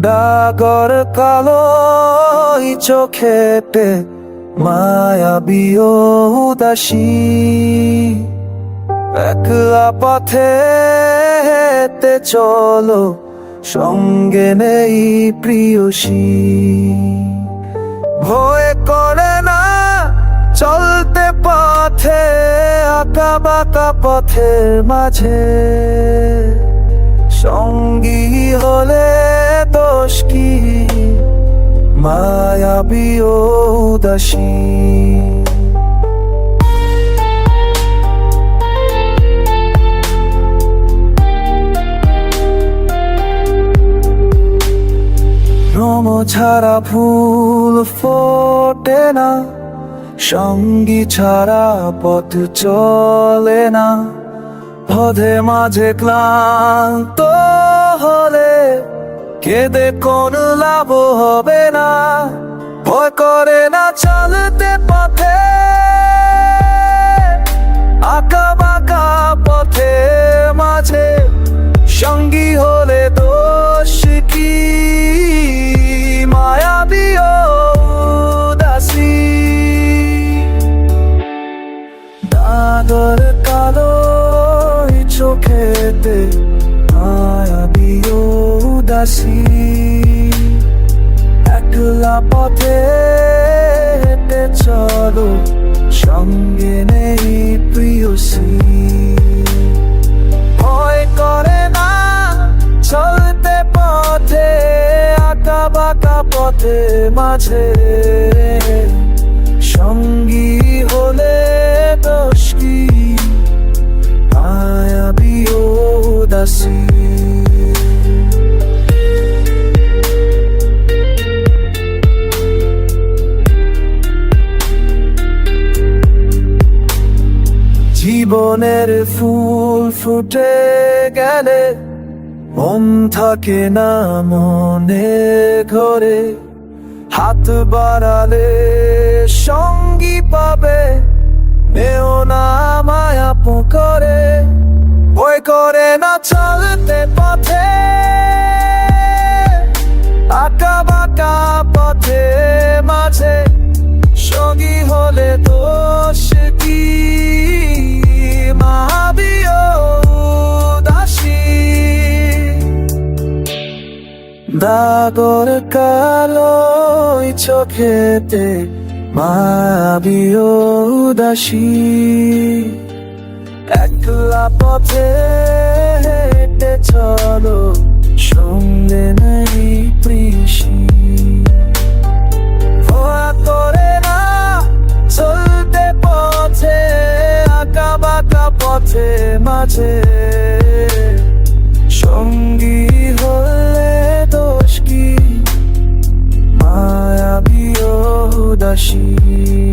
ডাগর কালো চোখেতে মায়াবী উদাসী একলা পথে হেঁটে চলো, সঙ্গে নেই প্রিয়সী। ভয় করে না, চলতে পথে, আঁকা বাঁকা পথের মাঝে। সঙ্গী হলে কি? মায়াবী ও উদাসী রম ছাড়া ফুল ফোটে না, সঙ্গী ছাড়া পথ চলে না। পথে মাঝে ক্লান্ত হলে কেঁদে কোন লাভ হবে না। ভয় করে না চলতে পথে। আঁকা বাঁকা পথে মাঝে। সঙ্গী হলে দোষ কি? মায়াবী দাদর কালো চোখেতে পথে হেঁটে চলো, সঙ্গে নেই প্রিয়সী। ভয় করে না, চলতে পথে, আঁকা বাঁকা পথে, মাঝে জীবনের ফুল ফুটে গেলে মন থাকে না মনে ঘরে। হাত বাড়ালে সঙ্গী পাবে মেও না মায়া করে। ভয় করে না চলতে পথে। সাগর কালো চোখেতে মা উদাসী। একলা পথে হেঁটে চলো সঙ্গে নেই কৃষি। মাঝে উদাসী